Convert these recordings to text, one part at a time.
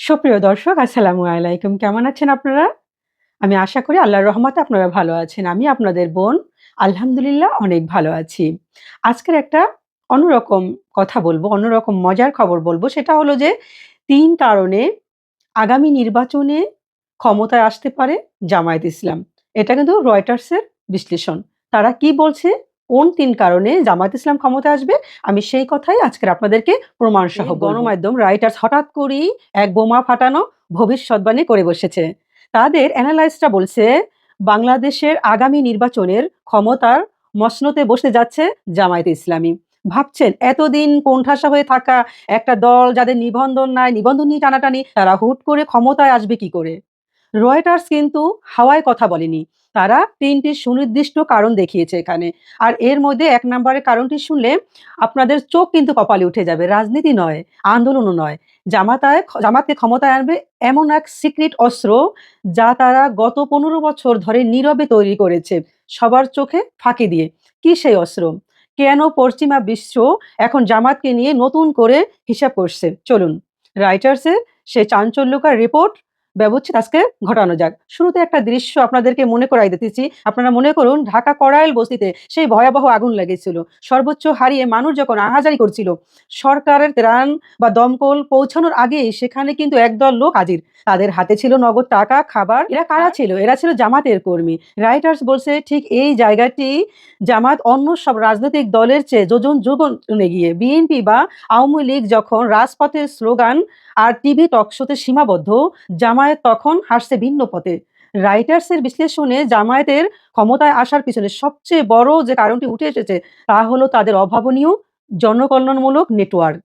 সুপ্রিয় দর্শক, আসসালামু আলাইকুম। কেমন আছেন আপনারা? আমি আশা করি আল্লাহর রহমতে আপনারা ভালো আছেন। আমি আপনাদের বোন, আলহামদুলিল্লাহ অনেক ভালো আছি। আজকের একটা অন্যরকম কথা বলব, অন্যরকম মজার খবর বলব। সেটা হলো যে, তিন কারণে আগামী নির্বাচনে ক্ষমতায় আসতে পারে জামায়াত ইসলাম। এটা কিন্তু রয়টার্সের বিশ্লেষণ। তারা কি বলছে? কোন তিন কারণে জামায়াত ইসলাম ক্ষমতায় আসবে? আমি সেই কথাই আজকের আপনাদেরকে প্রমাণ সহ গণমাধ্যম রাইটার্স হঠাৎ করেই এক বোমা ফাটানো ভবিষ্যৎবাণী করে বসেছে। তাদের অ্যানালাইজটা বলছে বাংলাদেশের আগামী নির্বাচনের ক্ষমতার মসনতে বসতে যাচ্ছে জামায়াত ইসলামী। ভাবছেন এতদিন কোণঠাসা হয়ে থাকা একটা দল যাদের নিবন্ধন নাই নিবন্ধন নিয়ে টানাটানি তারা হুট করে ক্ষমতায় আসবে কি করে? রয়টার্স কিন্তু হাওয়ায় কথা বলেনি। তারা তিনটি সুনির্দিষ্ট কারণ দেখিয়েছে এখানে। আর এর মধ্যে এক নম্বরের কারণটি শুনলে আপনাদের চোখ কিন্তু কপালে উঠে যাবে। রাজনীতি নয়, আন্দোলনও নয়। জামাতায় জামাতকে ক্ষমতায় আনবে এমন এক সিক্রেট অস্ত্র যা তারা গত পনেরো বছর ধরে নীরবে তৈরি করেছে সবার চোখে ফাঁকি দিয়ে। কি সেই অস্ত্র? কেন পশ্চিমা বিশ্ব এখন জামাতকে নিয়ে নতুন করে হিসাব করছে? চলুন। রাইটার্সের সে চাঞ্চল্যকার রিপোর্ট ব্যবচ্ছেদ আজকে ঘটানো যাক। শুরুতে একটা দৃশ্য আপনাদেরকে মনে করাই দিতেছি। আপনারা মনে করুন ঢাকা করাইল বস্তিতে সেই ভয়াবহ আগুন লেগেছিল। সর্বোচ্চ হারিয়ে মানুষ যখন আহাজারি করছিল সরকারের ত্রাণ বা দমকল পৌঁছানোর আগেই সেখানে কিন্তু একদল লোক হাজির। তাদের হাতে ছিল নগদ টাকা খাবার। এরা কারা ছিল? এরা ছিল জামাতের কর্মী। রাইটার্স বলছে ঠিক এই জায়গাটি জামাত অন্য সব রাজনৈতিক দলের চেয়ে যোজন যোগনে গিয়ে। বিএনপি বা আওয়ামী লীগ যখন রাজপথের স্লোগান আর টিভি টকশোতে সীমাবদ্ধ জামায়াত তখন হাসছে ভিন্ন পথে। রাইটার্সের বিশ্লেষণে জামায়াতের ক্ষমতায় আসার পিছনে সবচেয়ে বড় যে কারণটি উঠে এসেছে, তা হলো তাদের অভাবনীয়, জনকল্যাণমূলক নেটওয়ার্ক।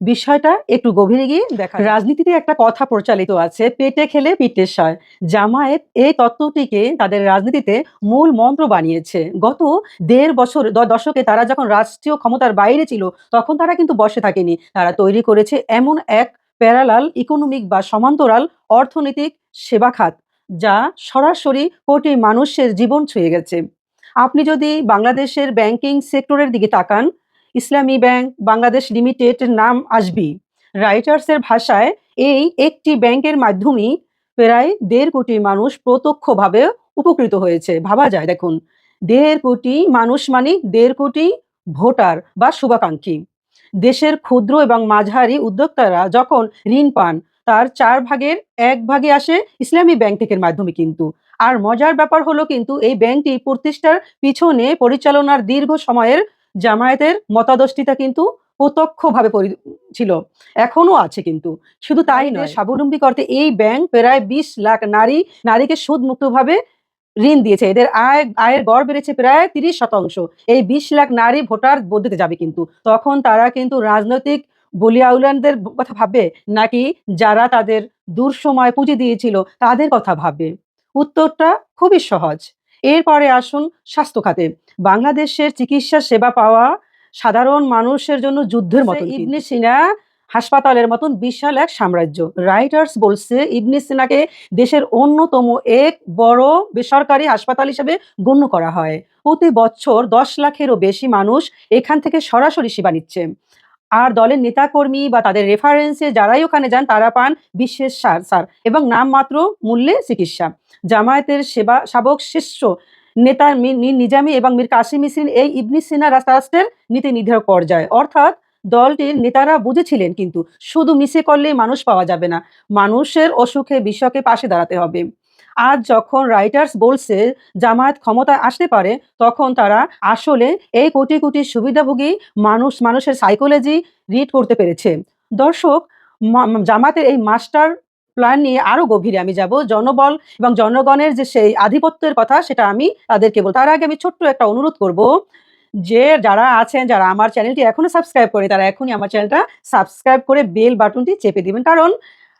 বিষয়টা একটু গভীরে গিয়ে দেখা রাজনীতিতে একটা কথা প্রচালিত আছে, পেটে খেলে পিঠে সয়। জামায়াত এই তত্ত্বটিকে তাদের রাজনীতিতে মূল মন্ত্র বানিয়েছে। গত দেড় বছর দশকে তারা যখন রাষ্ট্রীয় ক্ষমতার বাইরে ছিল, তখন তারা কিন্তু বসে থাকেনি। তারা তৈরি করেছে এমন এক প্যারালাল, ইকোনমিক বা সমান্তরাল অর্থনৈতিক সেবা খাত যা সরাসরি কোটি মানুষের জীবন ছুঁয়ে গেছে। আপনি যদি বাংলাদেশের ব্যাংকিং সেক্টরের দিকে তাকান, ইসলামী ব্যাংক, বাংলাদেশ লিমিটেড নাম আসবি। রাইটার্সের ভাষায় এই একটি ব্যাংকের মাধ্যমেই প্রায় দেড় কোটি মানুষ প্রত্যক্ষভাবে উপকৃত হয়েছে। ভাবা যায়, দেখুন, দেড় কোটি মানুষ মানে দেড় কোটি ভোটার বা শুভাকাঙ্ক্ষী। দেশের ক্ষুদ্র এবং মাঝারি উদ্যোক্তারা যখন ঋণ পান তার চার ভাগের এক ভাগে আসে ইসলামী ব্যাংক থেকে মাধ্যমে কিন্তু। আর মজার ব্যাপার হলো কিন্তু এই ব্যাংকটি প্রতিষ্ঠার পিছনে পরিচালনার দীর্ঘ সময়ের জামায়াতের মতাদষ্টিতা কিন্তু প্রত্যক্ষভাবে পরি- ছিল এখনও আছে কিন্তু। শুধু তাই নয় স্বাবলম্বী করতে এই ব্যাংক প্রায় বিশ লাখ নারী নারীকে সুদ মুক্তভাবে ঋণ দিয়েছে। এদের আয় আয়ের গড় বেড়েছে প্রায় তিরিশ শতাংশ। এই বিশ লাখ নারী ভোটার বদলিতে যাবে কিন্তু। তখন তারা কিন্তু রাজনৈতিক বলিয়াউলানদের কথা ভাববে নাকি যারা তাদের দূর সময় পুঁজি দিয়েছিল তাদের কথা ভাববে? উত্তরটা খুবই সহজ। এরপরে আসুন স্বাস্থ্য খাতে। বাংলাদেশের চিকিৎসা সেবা পাওয়া সাধারণ মানুষের জন্য যুদ্ধের মতো ইবনে সিনা হাসপাতালের মতন বিশাল এক সাম্রাজ্য। রাইটার্স বলছে, ইবনে সিনাকে দেশের অন্যতম এক বড় বেসরকারি হাসপাতাল হিসেবে গণ্য করা হয়। প্রতি বছর দশ লাখেরও বেশি মানুষ এখান থেকে সরাসরি সেবা নিচ্ছে। আর দলের নেতাকর্মী বা তাদের রেফারেন্সে যারাই ওখানে যান, তারা পান বিশেষ সার সার এবং নামমাত্র মূল্যে চিকিৎসা। জামায়াতের সেবা শাবক শিষ্য নেতা নিজামী এবং মীর কাসিম মিসিন এই ইবনি সিনা রাষ্ট্রের নীতি নির্ধারক পর্যায়ে। অর্থাৎ দলটির নেতারা বুঝেছিলেন কিন্তু, শুধু মিশে করলেই মানুষ পাওয়া যাবে না, মানুষের অসুখে বিশ্বকে পাশে দাঁড়াতে হবে। আজ যখন রাইটার্স বলছে জামায়াত ক্ষমতায় আসতে পারে, তখন তারা আসলে এই কোটি কোটি সুবিধাভোগী মানুষ, মানুষের সাইকোলজি রিড করতে পেরেছে। দর্শক জামাতের এই মাস্টার প্ল্যান নিয়ে আরও গভীরে আমি যাব। জনবল এবং জনগণের যে সেই আধিপত্যের কথা, সেটা আমি তাদেরকে বল, তার আগে আমি ছোট্ট একটা অনুরোধ করব। যে যারা আছেন, যারা আমার চ্যানেলটি এখনও সাবস্ক্রাইব করে তারা এখনই আমার চ্যানেলটা সাবস্ক্রাইব করে বেল বাটনটি চেপে দিবেন। কারণ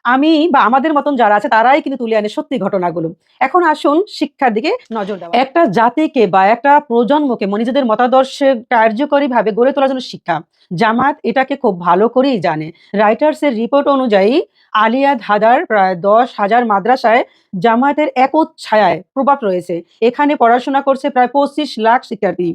আমি বা আমাদের মতন যারা আছে, তারাই কিন্তু তুলে আনে সত্যি ঘটনাগুলো। এখন আসুন শিক্ষার দিকে নজর দেওয়া একটা জাতিকে বা একটা প্রজন্মকে নিজেদের মতাদর্শে কার্যকরীভাবে গড়ে তোলার জন্য শিক্ষা। জামাত এটাকে খুব ভালো করেই জানে। রাইটার্সের রিপোর্ট অনুযায়ী আলিয়া ধাদার প্রায় দশ হাজার মাদ্রাসায় জামায়াতের ছায়ায় প্রভাব রয়েছে। এখানে পড়াশোনা করছে প্রায় পঁচিশ লাখ শিক্ষার্থী।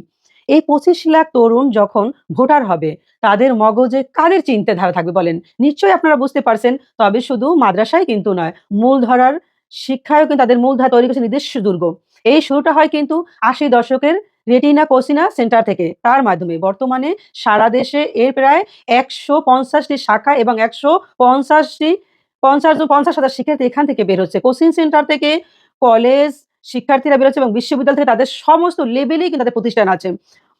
এই ২৫ লাখ তরুণ যখন ভোটার হবে, তাদের মগজে কাদের চিন্তাধারা থাকবে বলেন? নিশ্চয়ই আপনারা বুঝতে পারছেন, তবে শুধু মাদ্রাসায় কিন্তু নয়, মূলধারার শিক্ষায়ও কিন্তু তাদের মূলধারা তৈরি করেছে নিজস্ব দুর্গ। এই শুরুটা হয় কিন্তু ৮০ দশকের রেটিনা কোসিনা সেন্টার থেকে। তার মাধ্যমে বর্তমানে সারা দেশে এর প্রায় একশো পঞ্চাশটি শাখা এবং একশো পঞ্চাশটি পঞ্চাশ জন ৫০,০০০ শিক্ষার্থী এখান থেকে বের হচ্ছে। কোচিং সেন্টার থেকে কলেজ শিক্ষার্থীরা বের হচ্ছে এবং বিশ্ববিদ্যালয় থেকে তাদের সমস্ত লেভেলেই কিন্তু তাদের প্রতিষ্ঠান আছে।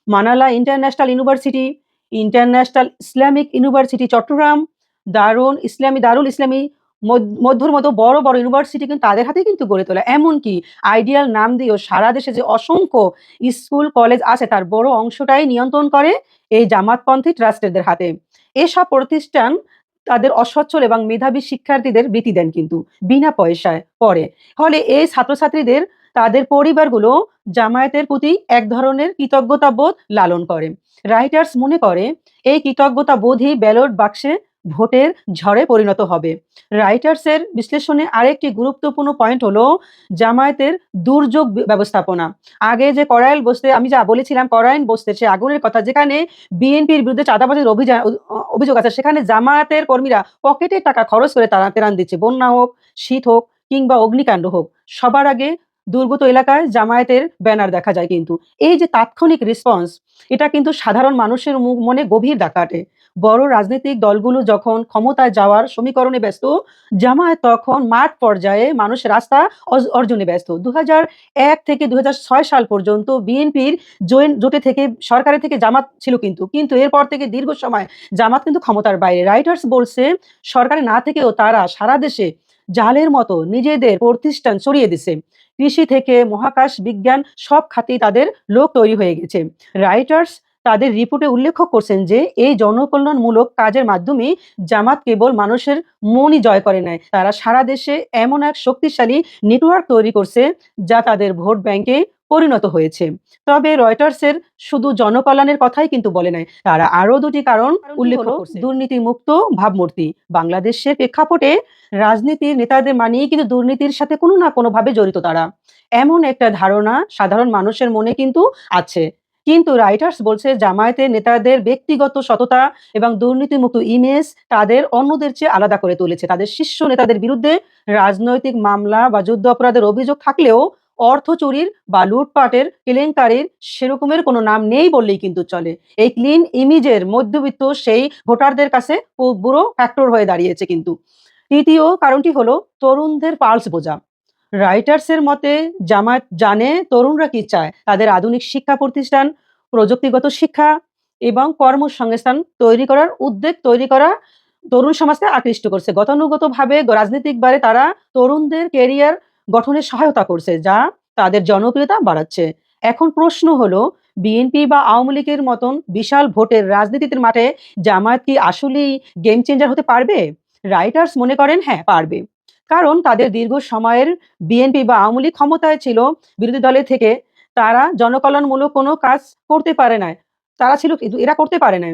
মানালা international university, international Islamic university Chattogram, দারুণ ইসলামী দারুল ইসলামী মধ্য মধ্যর মতো বড়, বড় ইউনিভার্সিটি কিন্তু তাদের হাতেই কিন্তু গড়ে তোলা। এমনকি আইডিয়াল নাম দিয়েও সারা দেশে যে অসংখ্য স্কুল, কলেজ আছে তার বড় অংশটাই নিয়ন্ত্রণ করে এই জামাতপন্থী ট্রাস্টেডদের হাতে। এসব প্রতিষ্ঠান তাদের অসচ্ছল এবং মেধাবী শিক্ষার্থীদের বৃত্তি দেন কিন্তু, বিনা পয়সায় পরে ফলে এই ছাত্রছাত্রীদের, তাদের পরিবারগুলো জামায়াতের প্রতি এক ধরনের কৃতজ্ঞতা বোধ লালন করে। রাইটার্স মনে করে, এই কৃতজ্ঞতা বোধই ব্যালট বাক্সে ভোটের ঝড়ে পরিণত হবে। রাইটার্সের বিশ্লেষণে আরেকটি গুরুত্বপূর্ণ পয়েন্ট হলো জামায়াতের দুর্যোগ ব্যবস্থাপনা। আগে যে করাইল বসতে আমি যা বলেছিলাম করাইন বস্তে সে আগুনের কথা যেখানে বিএনপির বিরুদ্ধে চাঁদাবাজির অভিযান অভিযোগ আছে সেখানে জামায়াতের কর্মীরা পকেটের টাকা খরচ করে তারা ত্রাণ দিচ্ছে। বন্যা হোক, শীত হোক কিংবা অগ্নিকাণ্ড হোক। সবার আগে দুর্গত এলাকায় জামায়াতের ব্যানার দেখা যায় কিন্তু। এই যে তাৎক্ষণিক রেসপন্স এটা কিন্তু সাধারণ মানুষের মনে গভীর দাগ কাটে। বড় রাজনৈতিক দলগুলো যখন ক্ষমতায় যাওয়ার সমীকরণে ব্যস্ত, জামায়াত তখন মাঠ পর্যায়ে মানুষ রাস্তা অর্জনে ব্যস্ত। ২০০১ থেকে ২০০৬ সাল পর্যন্ত বিএনপির জোটে থেকে সরকারের থেকে জামাত ছিল কিন্তু। কিন্তু এরপর থেকে দীর্ঘ সময় জামাত কিন্তু ক্ষমতার বাইরে। রাইটার্স বলছে সরকারে না থেকেও তারা সারা দেশে জালের মতো নিজেদের প্রতিষ্ঠান ছড়িয়ে দিছে। কৃষি থেকে মহাকাশ বিজ্ঞান সব খাতেই তাদের লোক তৈরি হয়ে গেছে। রাইটার্স তাদের রিপোর্টে উল্লেখ করছেন যে এই জনকল্যাণমূলক কাজের মাধ্যমে জামাত কেবল মানুষের মনই জয় করে নাই। তারা সারা দেশে এমন এক শক্তিশালী নেটওয়ার্ক তৈরি করছে যা তাদের ভোট ব্যাংকে পরিণত হয়েছে। তবে রয়টার্সের শুধু জনকল্যাণের কথাই কিন্তু বলে নাই। তারা আরও দুটি কারণ উল্লেখ। দুর্নীতিমুক্ত ভাবমূর্তি। বাংলাদেশের প্রেক্ষাপটে রাজনীতির নেতাদের মানিয়ে কিন্তু দুর্নীতির সাথে কোনো না কোনোভাবে জড়িত তারা। এমন একটা ধারণা সাধারণ মানুষের মনে কিন্তু আছে। কিন্তু রাইটার্স বলছে জামায়াতের নেতাদের ব্যক্তিগত সততা এবং দুর্নীতিমুক্ত ইমেজ তাদের অন্যদের চেয়ে আলাদা করে তুলেছে। তাদের শীর্ষ নেতাদের বিরুদ্ধে রাজনৈতিক মামলা বা যুদ্ধ অপরাধের অভিযোগ থাকলেও অর্থ চুরির বা লুটপাটের কেলেঙ্কারির সেরকমের কোনো নাম নেই বললেই কিন্তু চলে। এই ক্লিন ইমেজের মধ্যবিত্ত সেই ভোটারদের কাছে পুরো ফ্যাক্টর হয়ে দাঁড়িয়েছে কিন্তু। তৃতীয় কারণটি হলো তরুণদের পালস বোঝা। রাইটার্সের মতে জামায়াত জানে তরুণরা কি চায়। তাদের আধুনিক শিক্ষা প্রতিষ্ঠান, প্রযুক্তিগত শিক্ষা এবং কর্মসংস্থান তৈরি করার উদ্বেগ তৈরি করা তরুণ সমাজকে আকৃষ্ট করছে। গতানুগতভাবে রাজনৈতিকভাবে তারা তরুণদের কেরিয়ার গঠনে সহায়তা করছে যা তাদের জনপ্রিয়তা বাড়াচ্ছে। এখন প্রশ্ন হলো বিএনপি বা আওয়ামী লীগের মতন বিশাল ভোটের রাজনীতির মাঠে জামায়াত কি আসলেই গেম চেঞ্জার হতে পারবে? রাইটার্স মনে করেন হ্যাঁ পারবে। কারণ তাদের দীর্ঘ সময়ের বিএনপি বা আওয়ামী লীগ ক্ষমতায় ছিল বিরোধী দলের থেকে তারা জনকল্যাণমূলক কোনো কাজ করতে পারে নাই। তারা ছিল কিন্তু এরা করতে পারে নাই।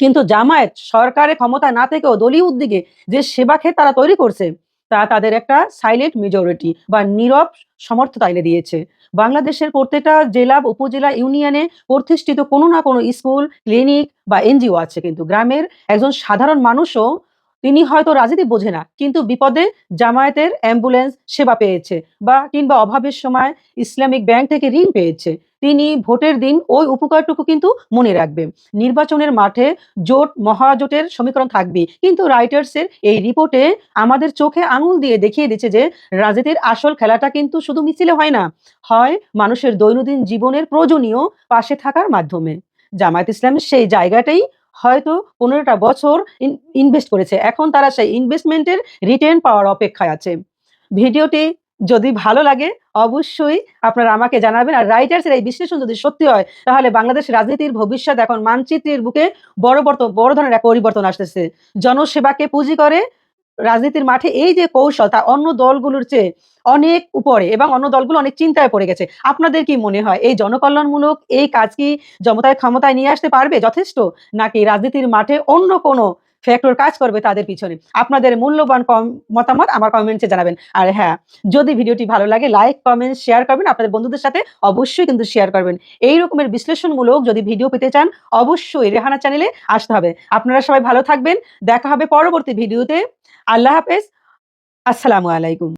কিন্তু জামায়াত সরকারের ক্ষমতা না থেকেও দলীয় উদ্যোগে যে সেবা ক্ষেত তারা তৈরি করছে তা তাদের একটা সাইলেন্ট মেজরিটি বা নীরব সমর্থতা এনে দিয়েছে। বাংলাদেশের প্রত্যেকটা জেলা, উপজেলা, ইউনিয়নে প্রতিষ্ঠিত কোনো না কোনো স্কুল, ক্লিনিক বা এনজিও আছে কিন্তু। গ্রামের একজন সাধারণ মানুষও তিনি হয়তো রাজনীতি বোঝে না। কিন্তু বিপদে জামায়াতের অ্যাম্বুলেন্স সেবা পেয়েছে বা কিংবা অভাবের সময় ইসলামিক ব্যাংক থেকে ঋণ পেয়েছে। তিনি ভোটের দিন ওই উপকারটুকু কিন্তু মনে রাখবে। নির্বাচনের মাঠে জোট মহাজোটের সমীকরণ থাকবেই। কিন্তু রাইটার্সের এই রিপোর্টে আমাদের চোখে আঙুল দিয়ে দেখিয়ে দিচ্ছে যে রাজনীতির আসল খেলাটা কিন্তু শুধু মিছিলে হয় না। হয় মানুষের দৈনন্দিন জীবনের প্রয়োজনীয় পাশে থাকার মাধ্যমে। জামায়াত ইসলামের সেই জায়গাটাই হয়তো পনেরোটা বছর ইনভেস্ট করেছে। এখন তারা সেই ইনভেস্টমেন্টের রিটার্ন পাওয়ার অপেক্ষায় আছে। ভিডিওটি যদি ভালো লাগে, অবশ্যই আপনারা আমাকে জানাবেন। আর রাইটার্সের এই বিশ্লেষণ যদি সত্যি হয়, তাহলে বাংলাদেশের রাজনীতির ভবিষ্যৎ এখন মানচিত্রের বুকে বড় বড় ধরনের এক পরিবর্তন আসতেছে। জনসেবাকে পুঁজি করে রাজনীতির মাঠে এই যে কৌশল, তা অন্য দলগুলোর চেয়ে অনেক উপরে এবং অন্য দলগুলো অনেক চিন্তায় পড়ে গেছে। আপনাদের কি মনে হয়, এই জনকল্যাণমূলক এই কাজ কি জমতায় ক্ষমতায় নিয়ে আসতে পারবে যথেষ্ট? নাকি রাজনীতির মাঠে অন্য কোনো ফ্যাক্টর কাজ করবে তাদের পিছনে। আপনাদের মূল্যবান মতামত আমার কমেন্টে জানাবেন। আর হ্যাঁ যদি ভিডিওটি ভালো লাগে লাইক কমেন্ট শেয়ার করবেন, আপনাদের বন্ধুদের সাথে অবশ্যই কিন্তু শেয়ার করবেন। এই রকমের বিশ্লেষণমূলক যদি ভিডিও পেতে চান, অবশ্যই রেহানা চ্যানেলে আসতে হবে। আপনারা সবাই ভালো থাকবেন। দেখা হবে পরবর্তী ভিডিওতে। আল্লাহ হাফেজ। আসসালামু আলাইকুম।